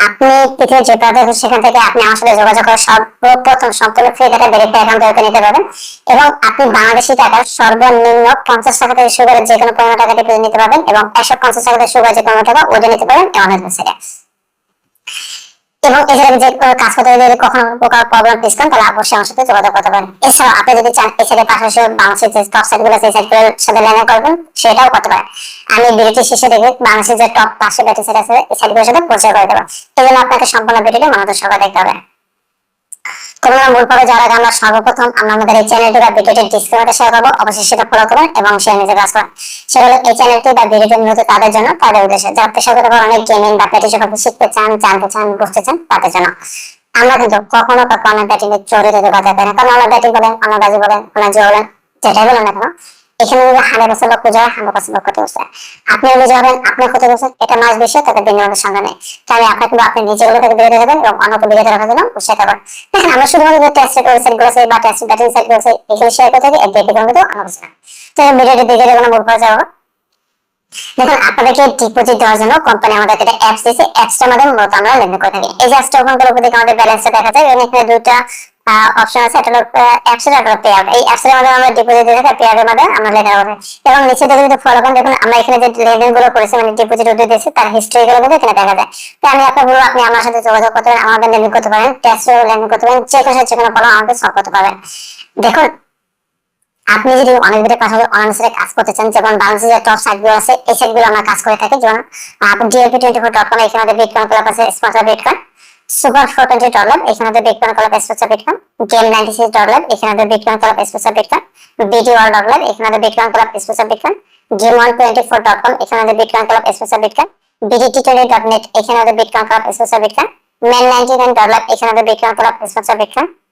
আপনি পৃথিবীর যে প্রান্তে সেখান থেকে আপনি আমার সাথে যোগাযোগ করে সর্বপ্রথম সম্পূর্ণ ফ্রি ডাটা ভেরিফাই অ্যাকাউন্ট তৈরি নিতে পারবেন এবং আপনি বাংলাদেশি টাকা সর্বনিম্ন পঞ্চাশ টাকা থেকে শুরু করে যে কোনো পনেরো টাকা ডিপোজিট নিতে পারবেন এবং একশো পঞ্চাশ টাকা থেকে শুরু করে যে কোনো টাকা ওজন নিতে পারবেন অনলাইন ওয়েবসাইটে এবং এছাড়া যে কাজ করতে যদি কখনো প্রকার প্রবলেম ফেস করেন, তাহলে অবশ্যই আমার সাথে যোগাযোগ করতে পারেন। এছাড়াও আপনি যদি চান এছাড়া পাশাপাশি বাংলাদেশের যে টপ সাইটগুলো আছে সেই সাইটগুলোর সাথে লেনদেন করবেন, সেটাও করতে পারেন। আমি ভিডিওটি শেষে দেখে বাংলাদেশের যে টপ পাঁচশো ব্যাটারি সাইট আছে, এই সাইটগুলোর সাথে পরিচয় করে দেবো। এই জন্য আপনাকে সম্পূর্ণ ভিডিওটি মনোযোগ সহকারে দেখতে হবে। তোমরা মূল পর্বে যারা আমরা সর্বপ্রথম আমরা আমাদের এই চ্যানেলটি বা ভিডিওটি ডিসক্রিপশনে শেয়ার করব। অবশ্যই সেটা ফলো করুন এবং শেয়ার নিজে কাজ করুন। সেটা হলো এই চ্যানেলটি বা ভিডিওটি মূলত তাদের জন্য, তাদের উদ্দেশ্যে। যারা পেশা করতে অনেক গেমিং বা প্যাটি সম্পর্কে শিখতে চান, জানতে চান, বুঝতে চান, তাদের জন্য। আমরা কিন্তু কখনো কখনো ব্যাটিং এর থেকে কথা পাই না। কারণ আমরা ব্যাটিং বলেন আমরা বাজি বলেন আমরা যে বলেন যেটাই বলেন না কেন এখানে যদি হান্ড্রেড পার্সেন্ট লক্ষ্য যায় হান্ড্রেড পার্সেন্ট আপনি আপনি ক্ষতি করছেন এটা মাস বেশি বিনিয়োগের নেই। কিন্তু আপনি এবং অন্যকে দেখেন, আমরা টেস্ট ওয়েবসাইটগুলো আছে, বা টেস্ট ব্যাটিং সাইটগুলো আছে এখানে শেয়ার করে থাকি, এর দেখে কিন্তু আমার কিছু না তো যাব দেখুন, আপনাদেরকে ডিপোজিট দেওয়ার জন্য কোম্পানি একটা অ্যাপস দিয়েছে আমরা লেনদেন করে থাকি। এই যে অ্যাপসটা ওপেন করে আমাদের ব্যালেন্সটা দেখা যায় এখানে দুটো অপশন আছে একটা হলো অ্যাপস এর পে আউট এই এর মধ্যে আমরা ডিপোজিট দিয়ে থাকি পে আউটের মধ্যে আমরা লেনদেন করি এবং নিচে দেখে যদি ফলো করেন, দেখুন, আমরা এখানে যে লেনদেনগুলো করেছি মানে ডিপোজিট উঠে দিয়েছি, তার হিস্ট্রি গুলো কিন্তু এখানে দেখা যায়। তো আমি আপনাকে বলব, আপনি আমার সাথে যোগাযোগ করতে পারেন, আমাদের লেনদেন করতে পারেন টেস্ট লেনদেন করতে পারেন, যে কোনো যে কোনো প্রবলেম আমাদের সলভ করতে পারবেন। দেখুন, আপনি যদি অনেক দিনের পাশাপাশি সাইটে কাজ করতে চান, যেমন বাংলাদেশে যে টপ সাইটগুলো আছে, এই সাইটগুলো আমরা কাজ করে থাকি, যেমন আপনি DAP twenty four dot com এখানে আমাদের বিটকয়েন ক্লাব আছে sponsor bitcoin super four dollar, এখানে তো bitcoin club sponsor bitcoin game ninety six dollar এখানে তো bitcoin club sponsor bitcoin BD world dollar এখানে তো bitcoin club sponsor bitcoin game one twenty four dot com এখানে তো bitcoin club sponsor bitcoin BDT twenty dot net এখানে তো bitcoin club sponsor bitcoin men ninety nine dollar এখানে তো bitcoin club sponsor bitcoin